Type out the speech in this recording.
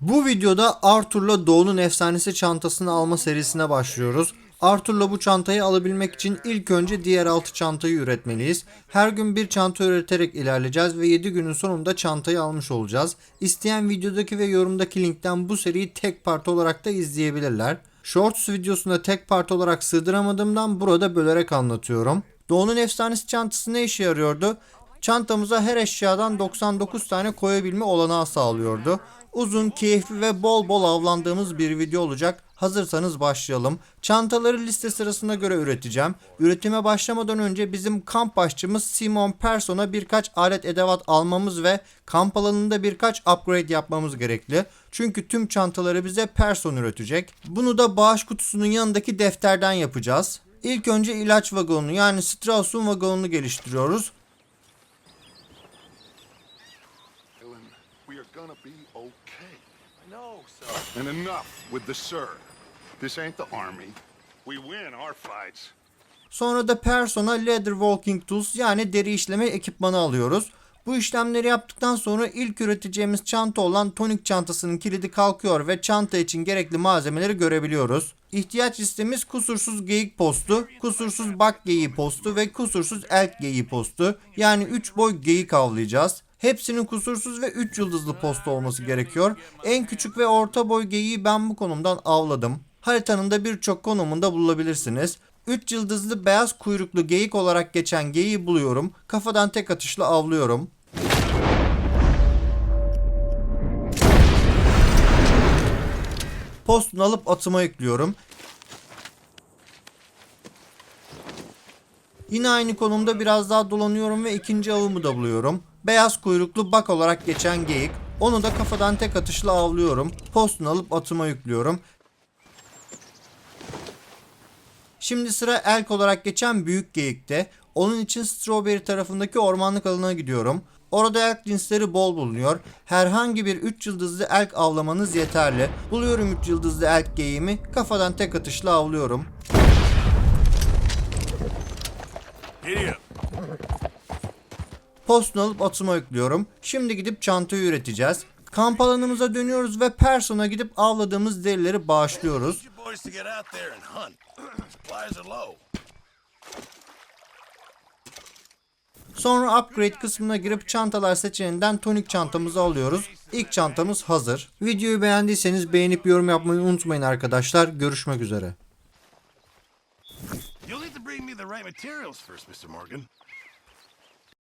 Bu videoda Arthur'la Doğu'nun efsanesi çantasını alma serisine başlıyoruz. Arthur'la bu çantayı alabilmek için ilk önce diğer altı çantayı üretmeliyiz. Her gün bir çanta üreterek ilerleyeceğiz ve 7 günün sonunda çantayı almış olacağız. İsteyen videodaki ve yorumdaki linkten bu seriyi tek part olarak da izleyebilirler. Shorts videosunda tek part olarak sığdıramadığımdan burada bölerek anlatıyorum. Doğu'nun efsanesi çantası ne işe yarıyordu? Çantamıza her eşyadan 99 tane koyabilme olanağı sağlıyordu. Uzun, keyifli ve bol bol avlandığımız bir video olacak. Hazırsanız başlayalım. Çantaları liste sırasına göre üreteceğim. Üretime başlamadan önce bizim kamp başçımız Simon Person'a birkaç alet edevat almamız ve kamp alanında birkaç upgrade yapmamız gerekli. Çünkü tüm çantaları bize Person üretecek. Bunu da bağış kutusunun yanındaki defterden yapacağız. İlk önce ilaç vagonunu yani Strauss'un vagonunu geliştiriyoruz. Gonna be okay. I know, sir. And enough with the sir. This ain't the army. We win our fights. Sonra da Person'a Leather Walking Tools yani deri işleme ekipmanı alıyoruz. Bu işlemleri yaptıktan sonra ilk üreteceğimiz çanta olan tonik çantasının kilidi kalkıyor ve çanta için gerekli malzemeleri görebiliyoruz. İhtiyaç listemiz kusursuz geyik postu, kusursuz bak geyiği postu ve kusursuz elk geyiği postu. Yani 3 boy geyik avlayacağız. Hepsinin kusursuz ve 3 yıldızlı postu olması gerekiyor. En küçük ve orta boy geyiği ben bu konumdan avladım. Haritanın da birçok konumunda bulabilirsiniz. 3 yıldızlı beyaz kuyruklu geyik olarak geçen geyiği buluyorum. Kafadan tek atışla avlıyorum. Postunu alıp atıma yüklüyorum. Yine aynı konumda biraz daha dolanıyorum ve ikinci avımı da buluyorum. Beyaz kuyruklu bak olarak geçen geyik. Onu da kafadan tek atışla avlıyorum. Postunu alıp atıma yüklüyorum. Şimdi sıra elk olarak geçen büyük geyikte. Onun için Strawberry tarafındaki ormanlık alanına gidiyorum. Orada elk cinsleri bol bulunuyor. Herhangi bir 3 yıldızlı elk avlamanız yeterli. Buluyorum 3 yıldızlı elk geyiğimi. Kafadan tek atışla avlıyorum. Up. Postunu alıp atıma yüklüyorum. Şimdi gidip çantayı üreteceğiz. Kamp alanımıza dönüyoruz ve Person'a gidip avladığımız derileri bağışlıyoruz. Sonra upgrade kısmına girip çantalar seçeneğinden tonik çantamızı alıyoruz. İlk çantamız hazır. Videoyu beğendiyseniz beğenip yorum yapmayı unutmayın arkadaşlar. Görüşmek üzere.